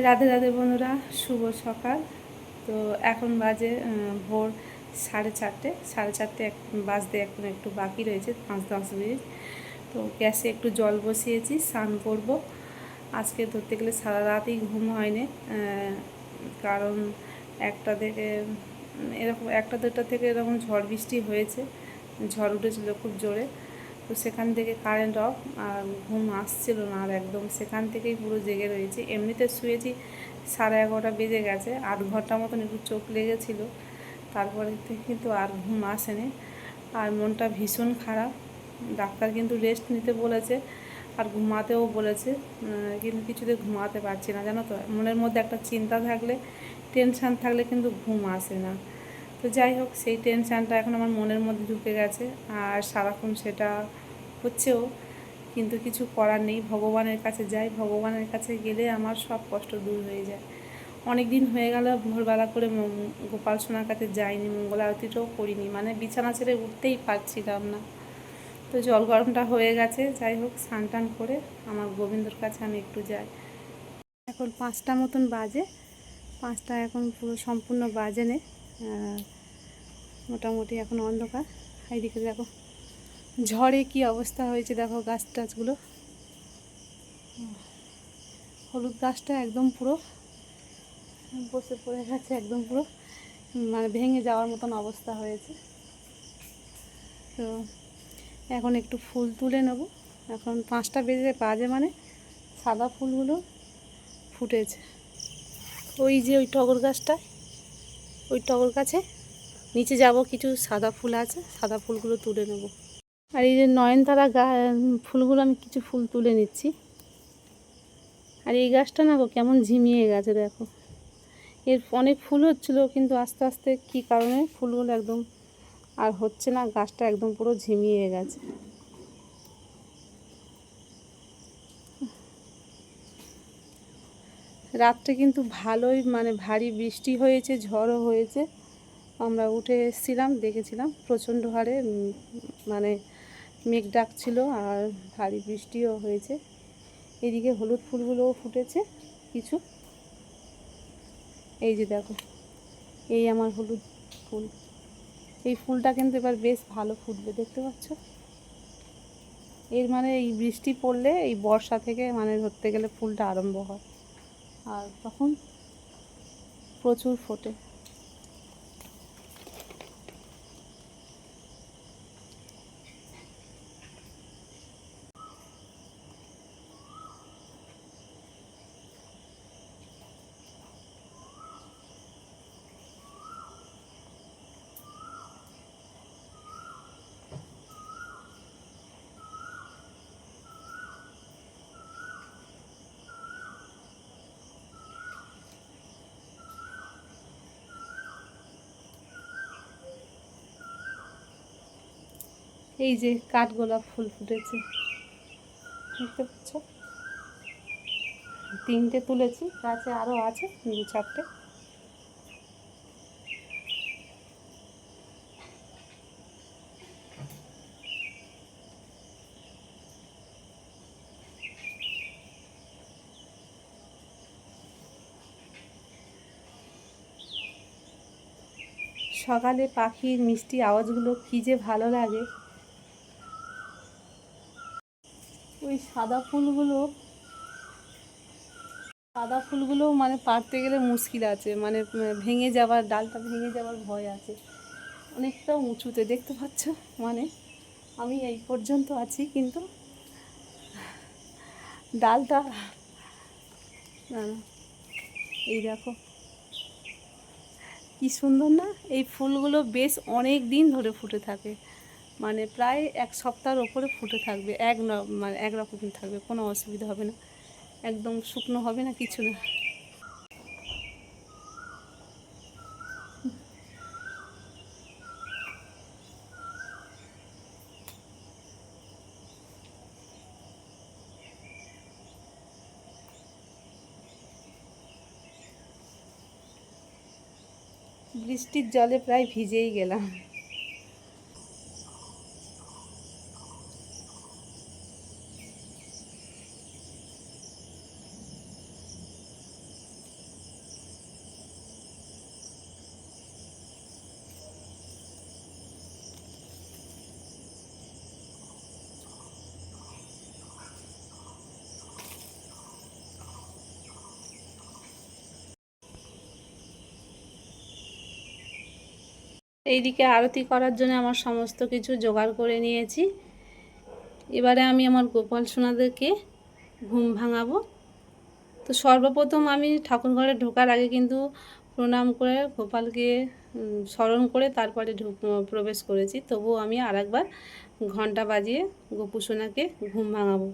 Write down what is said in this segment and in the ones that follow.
রাধে রাধে বন্ধুরা, শুভ সকাল। তো এখন বাজে ভোর সাড়ে চারটে। সাড়ে চারটে এক, বাজতে এখন একটু বাকি রয়েছে, পাঁচ দশ মিনিট। তো গ্যাসে একটু জল বসিয়েছি, স্নান করব। আজকে ধরতে গেলে সারা রাতই ঘুম হয়নি কারণ একটা থেকে এরকম একটা দুটা থেকে এরকম ঝড় বৃষ্টি হয়েছে। ঝড় উঠেছিল খুব জোরে। তো সেখান থেকে কারেন্ট অফ আর ঘুম আসছিল না আর একদম সেখান থেকেই পুরো জেগে রয়েছে। এমনিতে শুয়েছি সাড়ে এগারোটা বেজে গেছে আধ ঘণ্টা মতন একটু চোখ লেগেছিল, তারপরে কিন্তু আর ঘুম আসেনি। আর মনটা ভীষণ খারাপ, ডাক্তার কিন্তু রেস্ট নিতে বলেছে আর ঘুমাতেও বলেছে কিন্তু কিছুতে ঘুমাতে পারছি না, জানো তো? মনের মধ্যে একটা চিন্তা থাকলে টেনশান থাকলে কিন্তু ঘুম আসে না। তো যাই হোক, সেই টেনশানটা এখন আমার মনের মধ্যে ঢুকে গেছে। আর সারাক্ষণ সেটা হচ্ছেও, কিন্তু কিছু করার নেই। ভগবানের কাছে যাই, ভগবানের কাছে গেলে আমার সব কষ্ট দূর হয়ে যায়। অনেক দিন হয়ে গেল, ভোরবেলা করে গোপাল সোনার কাছে যাইনি, মঙ্গল আরতিটাও করিনি। মানে বিছানা ছেড়ে উঠতেই পারছিলাম না। তো জল গরমটা হয়ে গেছে, যাই হোক, স্নান টান করে আমার গোবিন্দর কাছে আমি একটু যাই। এখন পাঁচটা মতন বাজে। পাঁচটা এখন পুরো সম্পূর্ণ বাজে নে। মোটামুটি এখন অন্ধকার। এইদিকে দেখো ঝড়ে কি অবস্থা হয়েছে, দেখো গাছ টাছগুলো। হলুদ গাছটা একদম পুরো বসে পড়ে গেছে একদম পুরো মানে ভেঙে যাওয়ার মতন অবস্থা হয়েছে। তো এখন একটু ফুল তুলে নেব। এখন পাঁচটা বেজে বাজে মানে সাদা ফুলগুলো ফুটেছে। ওই যে ওই টগর গাছটা ওই টগর গাছে নিচে যাব, কিছু সাদা ফুল আছে, সাদা ফুলগুলো তুলে নেব। আর এই যে নয়নতারা গা, ফুলগুলো আমি কিছু ফুল তুলে নিচ্ছি। আর এই গাছটা না গো, কেমন ঝিমিয়ে গেছে, দেখো। এর অনেক ফুল হচ্ছিল, কিন্তু আস্তে আস্তে কী কারণে ফুলগুলো একদম আর হচ্ছে না, গাছটা একদম পুরো ঝিমিয়ে গেছে। রাত্রে কিন্তু ভালোই মানে ভারী বৃষ্টি হয়েছে, ঝড়ও হয়েছে। আমরা উঠে এসেছিলাম, দেখেছিলাম প্রচণ্ড হারে মানে মেঘ ডাকছিল আর ভারী বৃষ্টিও হয়েছে। এদিকে হলুদ ফুলগুলোও ফুটেছে কিছু। এই যে দেখো, এই আমার হলুদ ফুল। এই ফুলটা কিন্তু এবার বেশ ভালো ফুটবে, দেখতে পাচ্ছ? এর মানে এই বৃষ্টি পড়লে এই বর্ষা থেকে মানে ধরতে গেলে ফুলটা আরম্ভ হয়। আর তখন প্রচুর ফোটে। এই যে কাঠগোলাপ ফুল ফুটেছে। দেখতে পাচ্ছ? তিনটে তুলেছি গাছে আরও আছে, দু চারটে। সকালে পাখির মিষ্টি আওয়াজগুলো কী যে ভালো লাগে ওই সাদা ফুলগুলো সাদা ফুলগুলো মানে পারতে গেলে মুশকিল আছে। মানে ভেঙে যাওয়ার ডালটা ভেঙে যাওয়ার ভয় আছে। অনেকটা উঁচুতে, দেখতে পাচ্ছ? মানে আমি এই পর্যন্ত আছি, কিন্তু ডালটা এই দেখো। কি সুন্দর না? এই ফুলগুলো বেশ অনেক দিন ধরে ফুটে থাকে। মানে প্রায় এক সপ্তাহের ওপরে ফুটে থাকবে, এক মানে একরকমই থাকবে, কোনো অসুবিধা হবে না। একদম শুকনো হবে না, কিছু না। বৃষ্টির জলে প্রায় ভিজেই গেলাম। এইদিকে আরতি করার জন্য আমার সমস্ত কিছু জোগাড় করে নিয়েছি। এবারে আমি আমার গোপাল সোনাদেরকে ঘুম ভাঙাবো। তো সর্বপ্রথম আমি ঠাকুরঘরে ঢোকার আগে কিন্তু প্রণাম করে গোপালকে স্মরণ করে তারপরে ঢুক প্রবেশ করেছি। তবুও আমি আরেকবার ঘণ্টা বাজিয়ে গোপু সোনাকে ঘুম ভাঙাবো।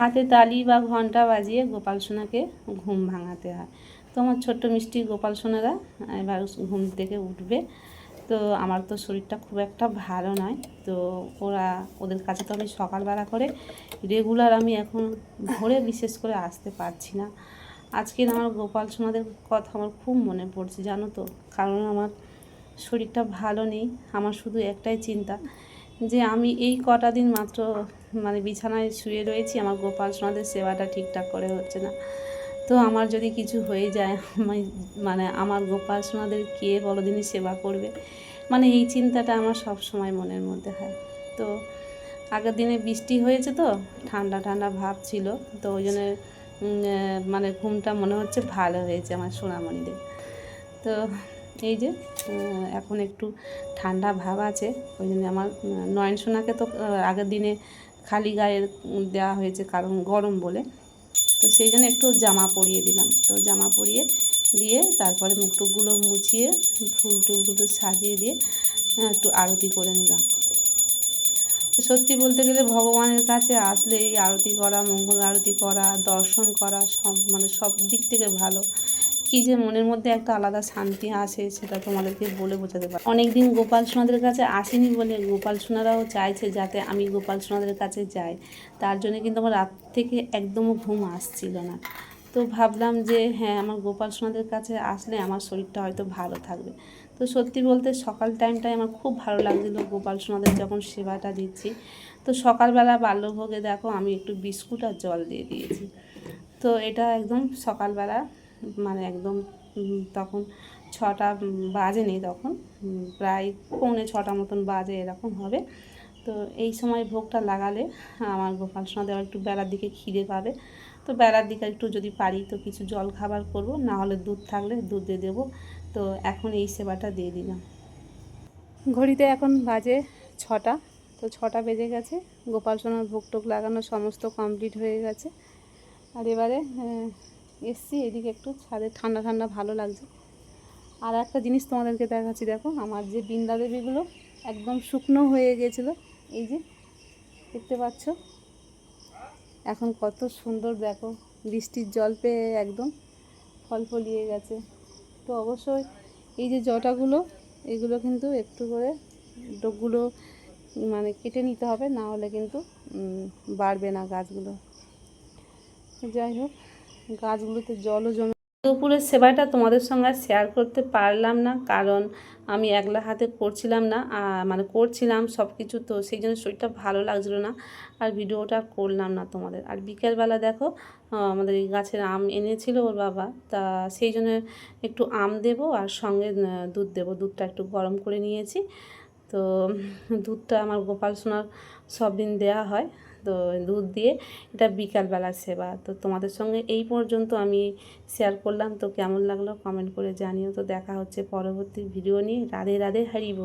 হাতে তালি বা ঘণ্টা বাজিয়ে গোপাল সোনাকে ঘুম ভাঙাতে হয়। তো আমার ছোট্ট মিষ্টি গোপাল সোনারা এবার ঘুম থেকে উঠবে। তো আমার তো শরীরটা খুব একটা ভালো নয়। তো ওরা, ওদের কাছে তো আমি সকালবেলা করে রেগুলার আমি এখন ভোরে বিশেষ করে আসতে পারছি না। আজকের আমার গোপাল সোনাদের কথা আমার খুব মনে পড়ছে, জানো তো? কারণ আমার শরীরটা ভালো নেই, আমার শুধু একটাই চিন্তা যে আমি এই কটা দিন মাত্র মানে বিছানায় শুয়ে রয়েছি, আমার গোপাল সোনাদের সেবাটা ঠিকঠাক করে হচ্ছে না। তো আমার যদি কিছু হয়ে যায়, আমি মানে আমার গোপাল সোনাদের কে বড় দিনই সেবা করবে? মানে এই চিন্তাটা আমার সব সময় মনের মধ্যে হয়। তো আগের দিনে বৃষ্টি হয়েছে তো, ঠান্ডা ঠান্ডা ভাব ছিল, তো ওই জন্য মানে ঘুমটা মনে হচ্ছে ভালো হয়েছে আমার সোনামণিদের। তো এই যে এখন একটু ঠান্ডা ভাব আছে, ওই জন্য আমার নয়ন সোনাকে তো আগের দিনে খালি গায়ে দেওয়া হয়েছে কারণ গরম বলে। তো সেই জন্য একটু জামা পরিয়ে দিলাম। তো জামা পরিয়ে দিয়ে তারপরে মুখটুকগুলো মুছিয়ে ফুল টুলগুলো সাজিয়ে দিয়ে একটু আরতি করে নিলাম। তো সত্যি বলতে গেলে ভগবানের কাছে আসলে এই আরতি করা, মঙ্গল আরতি করা, দর্শন করা সব মানে সব দিক থেকে ভালো। কি যে মনের মধ্যে একটা আলাদা শান্তি আসে সেটা তোমাদেরকে বলে বোঝাতে পারি অনেকদিন গোপাল সোনাদের কাছে আসেনি বলে গোপাল সোনারাও চাইছে যাতে আমি গোপাল সোনাদের কাছে যাই। তার জন্য কিন্তু আমার রাত থেকে একদমও ঘুম আসছিল না। তো ভাবলাম যে হ্যাঁ আমার গোপাল সোনাদের কাছে আসলে আমার শরীরটা হয়তো ভালো থাকবে। তো সত্যি বলতে সকাল টাইমটায় আমার খুব ভালো লাগছিল গোপাল সোনাদের যখন সেবাটা দিচ্ছি। তো সকালবেলা বাল্যভোগে দেখো আমি একটু বিস্কুট আর জল দিয়ে দিয়েছি। তো এটা একদম সকালবেলা মানে একদম তখন ছটা বাজে নেই তখন প্রায় পৌনে ছটা মতন বাজে এরকম হবে। তো এই সময় ভোগটা লাগালে আমার গোপাল সোনাদের একটু বেলার দিকে খিদে পাবে। তো বেলার দিকে একটু যদি পারি তো কিছু জল খাবার করব না হলে দুধ থাকলে দুধ দিয়ে দেবো। তো এখন এই সেবাটা দিয়ে দিলাম। ঘড়িতে এখন বাজে ছটা, তো ছটা বেজে গেছে। গোপাল সোনার ভোগ টোক লাগানো সমস্ত কমপ্লিট হয়ে গেছে। আর এবারে এসছি, এদিকে একটু ছাদে ঠান্ডা ঠান্ডা ভালো লাগছে। আর একটা জিনিস তোমাদেরকে দেখাচ্ছি, দেখো, আমার যে বৃন্দা দেবীগুলো একদম শুকনো হয়ে গেছিল। এই যে, দেখতে পাচ্ছ? এখন কত সুন্দর, দেখো, বৃষ্টির জল পেয়ে একদম ফল ফলিয়ে গেছে। তো অবশ্যই এই যে জটাগুলো, এগুলো কিন্তু একটু করে ডোকগুলো মানে কেটে নিতে হবে, না হলে কিন্তু বাড়বে না গাছগুলো। যাই হোক। গাছগুলোতে জলও জমে দুপুরের সেবাটা তোমাদের সঙ্গে শেয়ার করতে পারলাম না, কারণ আমি একলা হাতে করছিলাম না মানে করছিলাম সব কিছু তো সেই জন্য শরীরটা ভালো লাগছিল না, আর ভিডিওটা করলাম না তোমাদের। আর বিকেলবেলা দেখো আমাদের এই গাছের আম এনেছিল ওর বাবা, তা সেই জন্য একটু আম দেবো আর সঙ্গে দুধ দেবো। দুধটা একটু গরম করে নিয়েছি, তো দুধটা আমার গোপাল সোনার সব দিন দেওয়া হয়। তো দুধ দিয়ে এটা বিকালবেলার সেবা। তো তোমাদের সঙ্গে এই পর্যন্ত আমি শেয়ার করলাম। তো কেমন লাগল কমেন্ট করে জানিও। তো দেখা হচ্ছে পরবর্তী ভিডিও নিয়ে। রাধে রাধে হারিব